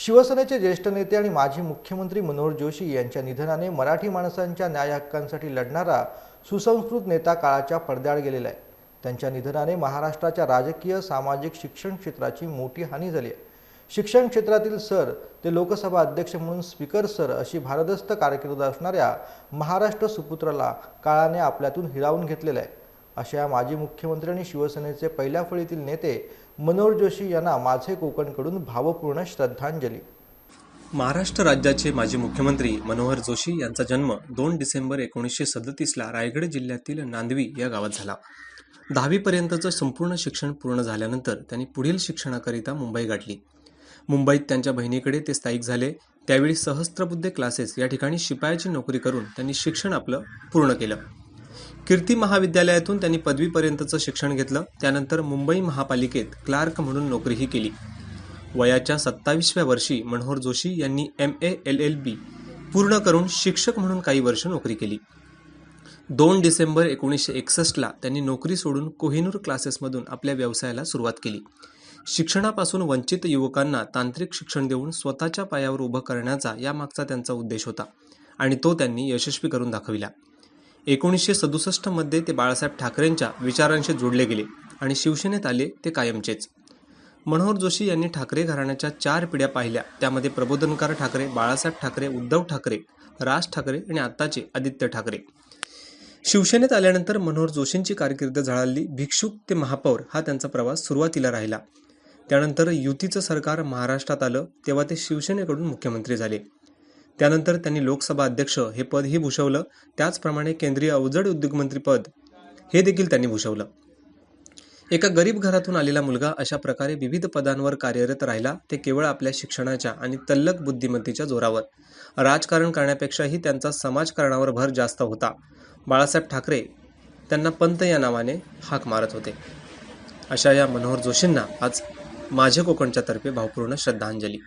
शिवसेनेचे ज्येष्ठ नेते आणि माजी मुख्यमंत्री मनोहर जोशी यांच्या निधनाने मराठी माणसांच्या न्याय हक्कांसाठी लढणारा सुसंस्कृत नेता काळाच्या पडद्याआड गेलेला आहे. त्यांच्या निधनाने महाराष्ट्राच्या राजकीय सामाजिक शिक्षण क्षेत्राची मोठी हानी झाली आहे. शिक्षण क्षेत्रातील सर ते लोकसभा अध्यक्ष म्हणून स्पीकर सर अशी भारदस्त कारकीर्द असणाऱ्या महाराष्ट्र सुपुत्राला काळाने आपल्यातून हिरावून घेतलेलं आहे. अशा या माजी मुख्यमंत्री आणि शिवसेनेचे पहिल्या फळीतील नेते मनोहर जोशी यांना माझे कोकणकडून भावपूर्ण श्रद्धांजली. महाराष्ट्र राज्याचे माजी मुख्यमंत्री मनोहर जोशी यांचा जन्म दोन डिसेंबर एकोणीसशे सदतीसला रायगड जिल्ह्यातील नांदवी या गावात झाला. दहावीपर्यंतचं संपूर्ण शिक्षण पूर्ण झाल्यानंतर त्यांनी पुढील शिक्षणाकरिता मुंबई गाठली. मुंबईत त्यांच्या बहिणीकडे ते स्थायिक झाले. त्यावेळी सहस्त्रबुद्धे क्लासेस या ठिकाणी शिपायाची नोकरी करून त्यांनी शिक्षण आपलं पूर्ण केलं. कीर्ती महाविद्यालयातून त्यांनी पदवीपर्यंतचं शिक्षण घेतलं. त्यानंतर मुंबई महापालिकेत क्लार्क म्हणून नोकरीही केली. वयाच्या सत्तावीसव्या वर्षी मनोहर जोशी यांनी M A L L B पूर्ण करून शिक्षक म्हणून काही वर्ष नोकरी केली. दोन डिसेंबर एकोणीसशे एकसष्टला त्यांनी नोकरी सोडून कोहिनूर क्लासेसमधून आपल्या व्यवसायाला सुरुवात केली. शिक्षणापासून वंचित युवकांना तांत्रिक शिक्षण देऊन स्वतःच्या पायावर उभं करण्याचा यामागचा त्यांचा उद्देश होता आणि तो त्यांनी यशस्वी करून दाखविला. एकोणीसशे सदुसष्टमध्ये ते बाळासाहेब ठाकरेंच्या विचारांशी जोडले गेले आणि शिवसेनेत आले ते कायमचेच. मनोहर जोशी यांनी ठाकरे घराण्याच्या चार पिढ्या पाहिल्या. त्यामध्ये प्रबोधनकार ठाकरे बाळासाहेब ठाकरे उद्धव ठाकरे राज ठाकरे आणि आत्ताचे आदित्य ठाकरे. शिवसेनेत आल्यानंतर मनोहर जोशींची कारकीर्द झळाली. भिक्षुक ते महापौर हा त्यांचा प्रवास सुरुवातीला राहिला. त्यानंतर युतीचं सरकार महाराष्ट्रात आलं. तेव्हा ते शिवसेनेकडून मुख्यमंत्री झाले. त्यानंतर त्यांनी लोकसभा अध्यक्ष हे पदही भूषवलं. त्याचप्रमाणे केंद्रीय अवजड उद्योगमंत्री पद हे देखील त्यांनी भूषवलं. एका गरीब घरातून आलेला मुलगा अशा प्रकारे विविध पदांवर कार्यरत राहिला. ते केवळ आपल्या शिक्षणाच्या आणि तल्लक बुद्धिमत्तेच्या जोरावर. राजकारण करण्यापेक्षाही त्यांचा समाजकारणावर भर जास्त होता. बाळासाहेब ठाकरे त्यांना पंत या नावाने हाक मारत होते. अशा या मनोहर जोशींना आज माझे कोकणच्या तर्फे भावपूर्ण श्रद्धांजली.